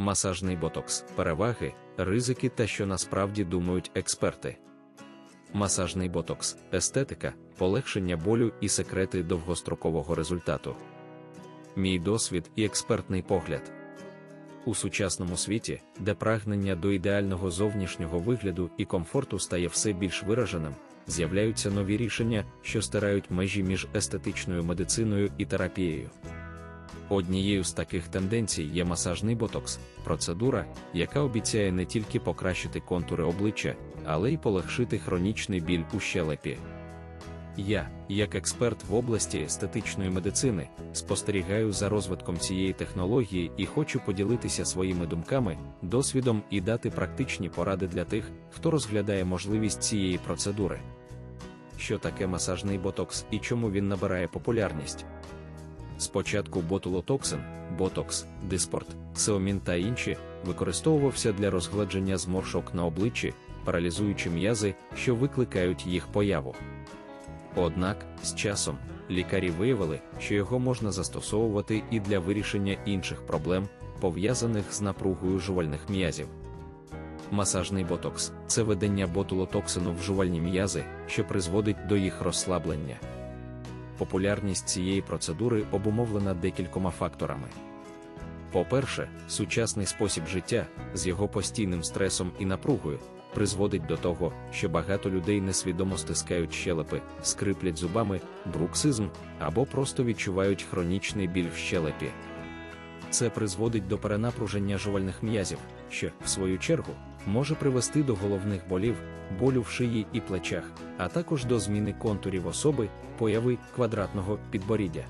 Масажний ботокс, переваги, ризики та що насправді думають експерти. Масажний ботокс, естетика, полегшення болю і секрети довгострокового результату. Мій досвід і експертний погляд. У сучасному світі, де прагнення до ідеального зовнішнього вигляду і комфорту стає все більш вираженим, з'являються нові рішення, що стирають межі між естетичною медициною і терапією. Однією з таких тенденцій є масажний ботокс, процедура, яка обіцяє не тільки покращити контури обличчя, але й полегшити хронічний біль у щелепі. Я, як експерт в області естетичної медицини, спостерігаю за розвитком цієї технології і хочу поділитися своїми думками, досвідом і дати практичні поради для тих, хто розглядає можливість цієї процедури. Що таке масажний ботокс і чому він набирає популярність? Спочатку ботулотоксин, ботокс, диспорт, сеомін та інші використовувався для розгладження зморшок на обличчі, паралізуючи м'язи, що викликають їх появу. Однак, з часом, лікарі виявили, що його можна застосовувати і для вирішення інших проблем, пов'язаних з напругою жувальних м'язів. Масажний ботокс це ведення ботулотоксину в жувальні м'язи, що призводить до їх розслаблення. Популярність цієї процедури обумовлена декількома факторами. По-перше, сучасний спосіб життя з його постійним стресом і напругою призводить до того, що багато людей несвідомо стискають щелепи, скриплять зубами, бруксизм або просто відчувають хронічний біль в щелепі. Це призводить до перенапруження жувальних м'язів, що, в свою чергу, може привести до головних болів, болю в шиї і плечах, а також до зміни контурів особи, появи квадратного підборіддя.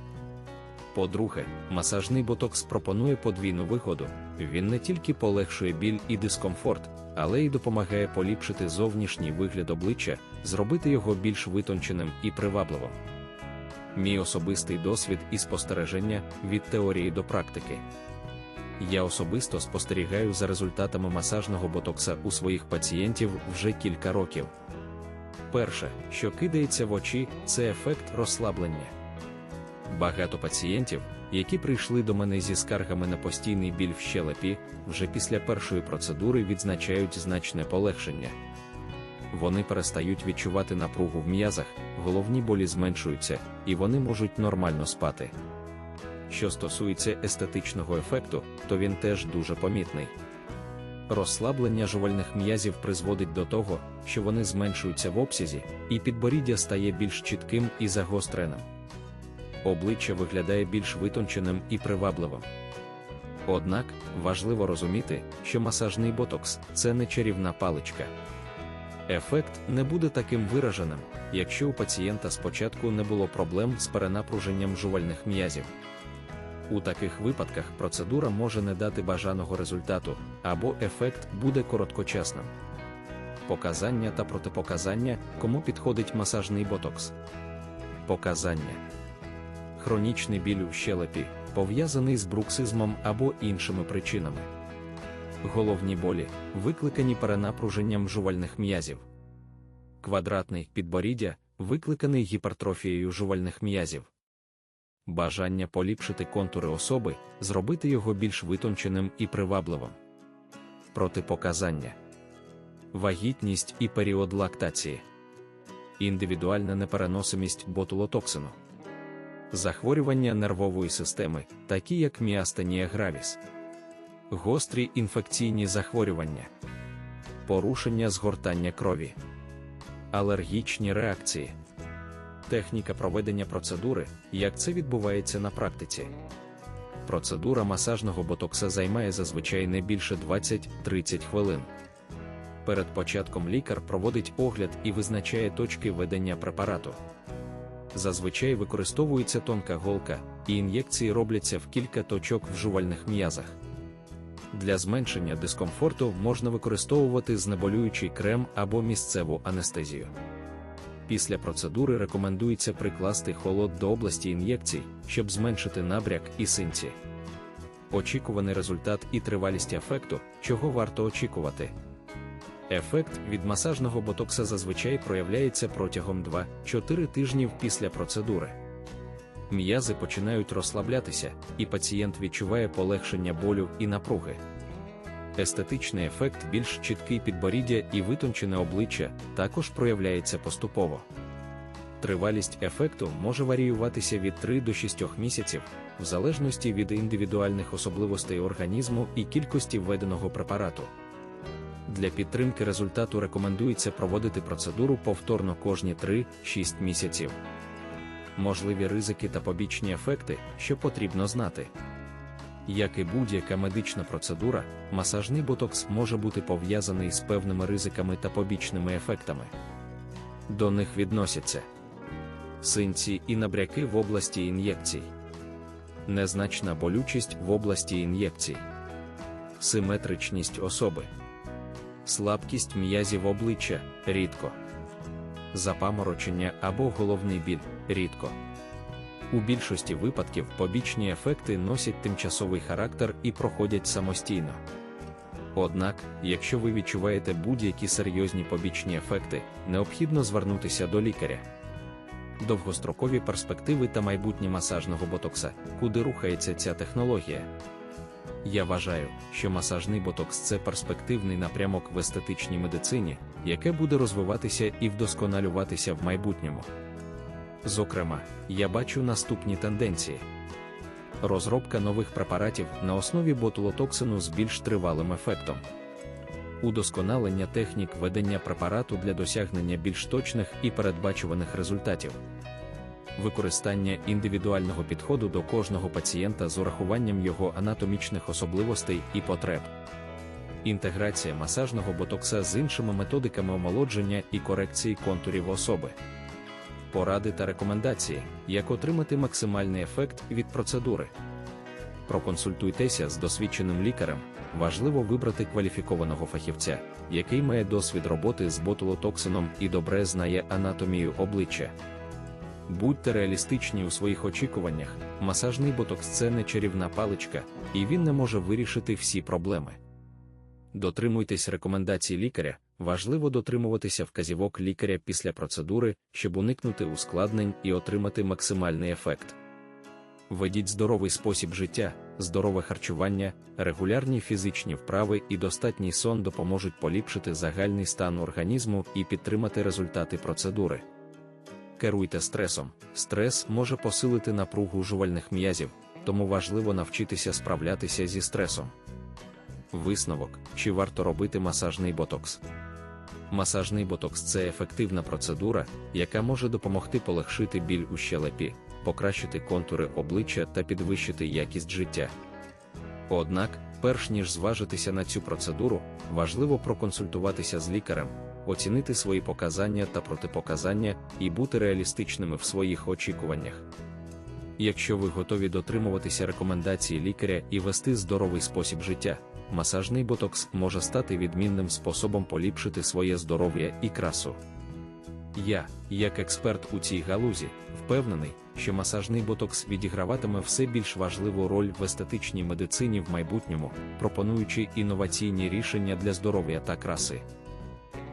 По-друге, масажний ботокс пропонує подвійну вигоду. Він не тільки полегшує біль і дискомфорт, але й допомагає поліпшити зовнішній вигляд обличчя, зробити його більш витонченим і привабливим. Мій особистий досвід і спостереження від теорії до практики. Я особисто спостерігаю за результатами масажного ботокса у своїх пацієнтів вже кілька років. Перше, що кидається в очі, це ефект розслаблення. Багато пацієнтів, які прийшли до мене зі скаргами на постійний біль в щелепі, вже після першої процедури відзначають значне полегшення. Вони перестають відчувати напругу в м'язах, головні болі зменшуються, і вони можуть нормально спати. Що стосується естетичного ефекту, то він теж дуже помітний. Розслаблення жувальних м'язів призводить до того, що вони зменшуються в обсязі, і підборіддя стає більш чітким і загостреним. Обличчя виглядає більш витонченим і привабливим. Однак важливо розуміти, що масажний ботокс це не чарівна паличка. Ефект не буде таким вираженим, якщо у пацієнта спочатку не було проблем з перенапруженням жувальних м'язів. У таких випадках процедура може не дати бажаного результату, або ефект буде короткочасним. Показання та протипоказання, кому підходить масажний ботокс. Показання. Хронічний біль у щелепі, пов'язаний з бруксизмом або іншими причинами. Головні болі, викликані перенапруженням жувальних м'язів. Квадратний підборіддя, викликаний гіпертрофією жувальних м'язів. Бажання поліпшити контури особи, зробити його більш витонченим і привабливим. Протипоказання. Вагітність і період лактації. Індивідуальна непереносимість ботулотоксину. Захворювання нервової системи, такі як міастенія гравіс. Гострі інфекційні захворювання. Порушення згортання крові. Алергічні реакції. Техніка проведення процедури, як це відбувається на практиці. Процедура масажного ботокса займає зазвичай не більше 20-30 хвилин. Перед початком лікар проводить огляд і визначає точки ведення препарату. Зазвичай використовується тонка голка, і ін'єкції робляться в кілька точок в жувальних м'язах. Для зменшення дискомфорту можна використовувати знеболюючий крем або місцеву анестезію. Після процедури рекомендується прикласти холод до області ін'єкцій, щоб зменшити набряк і синці. Очікуваний результат і тривалість ефекту, чого варто очікувати. Ефект від масажного ботокса зазвичай проявляється протягом 2-4 тижнів після процедури. М'язи починають розслаблятися, і пацієнт відчуває полегшення болю і напруги. Естетичний ефект більш чіткий підборіддя і витончене обличчя також проявляється поступово. Тривалість ефекту може варіюватися від 3 до 6 місяців, в залежності від індивідуальних особливостей організму і кількості введеного препарату. Для підтримки результату рекомендується проводити процедуру повторно кожні 3-6 місяців. Можливі ризики та побічні ефекти, що потрібно знати. Як і будь-яка медична процедура, масажний ботокс може бути пов'язаний з певними ризиками та побічними ефектами. До них відносяться синці і набряки в області ін'єкцій, незначна болючість в області ін'єкцій, симетричність особи, слабкість м'язів обличчя рідко, запаморочення або головний біль рідко. У більшості випадків побічні ефекти носять тимчасовий характер і проходять самостійно. Однак, якщо ви відчуваєте будь-які серйозні побічні ефекти, необхідно звернутися до лікаря. Довгострокові перспективи та майбутнє масажного ботокса, куди рухається ця технологія. Я вважаю, що масажний ботокс це перспективний напрямок в естетичній медицині, яке буде розвиватися і вдосконалюватися в майбутньому. Зокрема, я бачу наступні тенденції: розробка нових препаратів на основі ботулотоксину з більш тривалим ефектом, удосконалення технік ведення препарату для досягнення більш точних і передбачуваних результатів, використання індивідуального підходу до кожного пацієнта з урахуванням його анатомічних особливостей і потреб. Інтеграція масажного ботокса з іншими методиками омолодження і корекції контурів особи поради та рекомендації, як отримати максимальний ефект від процедури. Проконсультуйтеся з досвідченим лікарем, важливо вибрати кваліфікованого фахівця, який має досвід роботи з ботулотоксином і добре знає анатомію обличчя. Будьте реалістичні у своїх очікуваннях, масажний ботокс це не чарівна паличка, і він не може вирішити всі проблеми. Дотримуйтесь рекомендацій лікаря, важливо дотримуватися вказівок лікаря після процедури, щоб уникнути ускладнень і отримати максимальний ефект. Ведіть здоровий спосіб життя, здорове харчування, регулярні фізичні вправи і достатній сон допоможуть поліпшити загальний стан організму і підтримати результати процедури. Керуйте стресом. Стрес може посилити напругу жувальних м'язів, тому важливо навчитися справлятися зі стресом. Висновок, чи варто робити масажний ботокс. Масажний ботокс це ефективна процедура, яка може допомогти полегшити біль у щелепі, покращити контури обличчя та підвищити якість життя. Однак, перш ніж зважитися на цю процедуру, важливо проконсультуватися з лікарем, оцінити свої показання та протипоказання і бути реалістичними в своїх очікуваннях. Якщо ви готові дотримуватися рекомендацій лікаря і вести здоровий спосіб життя, масажний ботокс може стати відмінним способом поліпшити своє здоров'я і красу. Я, як експерт у цій галузі, впевнений, що масажний ботокс відіграватиме все більш важливу роль в естетичній медицині в майбутньому, пропонуючи інноваційні рішення для здоров'я та краси.